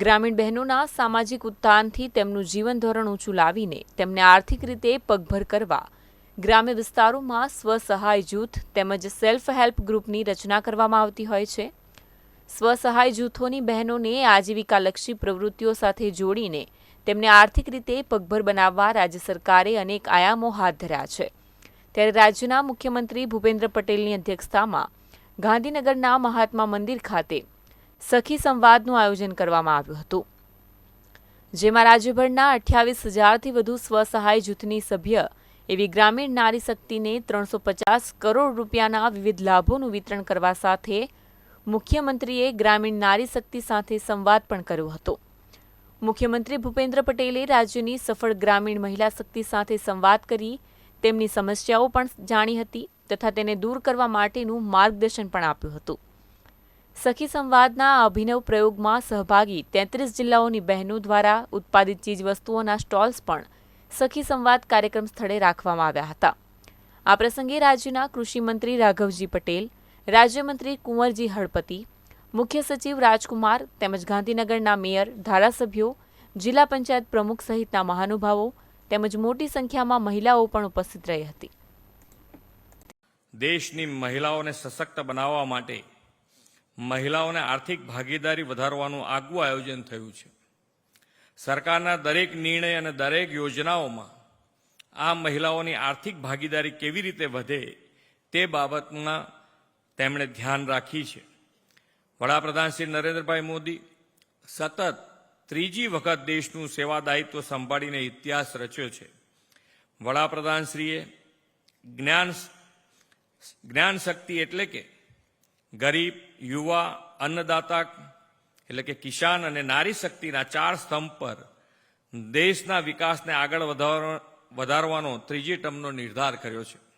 ગ્રામીણ બહેનોના સામાજિક ઉત્થાનથી તેમનું જીવન ધોરણ ઊંચું લાવીને તેમને આર્થિક રીતે પગભર કરવા ગ્રામ્ય વિસ્તારોમાં સ્વસહાય જૂથ તેમજ સેલ્ફ હેલ્પ ગ્રુપની રચના કરવામાં આવતી હોય છે. સ્વસહાય જૂથોની બહેનોને આજીવિકાલક્ષી પ્રવૃત્તિઓ સાથે જોડીને તેમને આર્થિક રીતે પગભર બનાવવા રાજ્ય સરકારે અનેક આયામો હાથ ધર્યા છે. ત્યારે રાજ્યના મુખ્યમંત્રી ભૂપેન્દ્ર પટેલની અધ્યક્ષતામાં ગાંધીનગરના મહાત્મા મંદિર ખાતે સખી સંવાદનું આયોજન કરવામાં આવ્યું હતું. જેમાં રાજ્યભરના અઠ્યાવીસ હજારથી વધુ સ્વસહાય જૂથની સભ્ય એવી ગ્રામીણ નારી શક્તિને ત્રણસો પચાસ કરોડ રૂપિયાના વિવિધ લાભોનું વિતરણ કરવા સાથે મુખ્યમંત્રીએ ગ્રામીણ નારી શક્તિ સાથે સંવાદ પણ કર્યો હતો. મુખ્યમંત્રી ભૂપેન્દ્ર પટેલે રાજ્યની સફળ ગ્રામીણ મહિલા શક્તિ સાથે સંવાદ કરી તેમની સમસ્યાઓ પણ જાણી હતી તથા તેને દૂર કરવા માટેનું માર્ગદર્શન પણ આપ્યું હતું. સખી સંવાદના અભિનવ પ્રયોગમાં સહભાગી તેત્રીસ જિલ્લાઓની બહેનો દ્વારા ઉત્પાદિત ચીજવસ્તુઓના સ્ટોલ્સ પણ સખી સંવાદ કાર્યક્રમ સ્થળે રાખવામાં આવ્યા હતા. આ પ્રસંગે રાજ્યના કૃષિમંત્રી રાઘવજી પટેલ, રાજ્યમંત્રી કુંવરજી હળપતિ, મુખ્ય સચિવ રાજકુમાર તેમજ ગાંધીનગરના મેયર, ધારાસભ્યો, જિલ્લા પંચાયત પ્રમુખ સહિતના મહાનુભાવો તેમજ મોટી સંખ્યામાં મહિલાઓ પણ ઉપસ્થિત રહી હતી. દેશની મહિલાઓને સશક્ત બનાવવા માટે મહિલાઓને આર્થિક ભાગીદારી વધારવાનું આગવું આયોજન થયું છે. સરકારના દરેક નિર્ણય અને દરેક યોજનાઓમાં આ મહિલાઓની આર્થિક ભાગીદારી કેવી રીતે વધે તે બાબતમાં તેમણે ધ્યાન રાખી છે. વડાપ્રધાન શ્રી નરેન્દ્રભાઈ મોદી સતત ત્રીજી વખત દેશનું સેવા દાયિત્વ સંભાળીને ઇતિહાસ રચ્યો છે. વડાપ્રધાનશ્રીએ જ્ઞાન જ્ઞાન શક્તિ એટલે કે ગરીબ, યુવા, અન્નદાતા, એટલે કે કિસાન અને નારી શક્તિના ચાર સ્તંભ પર દેશના વિકાસને આગળ વધારવા- વધારવાનો ત્રીજી ટર્મનો નિર્ધાર કર્યો છે.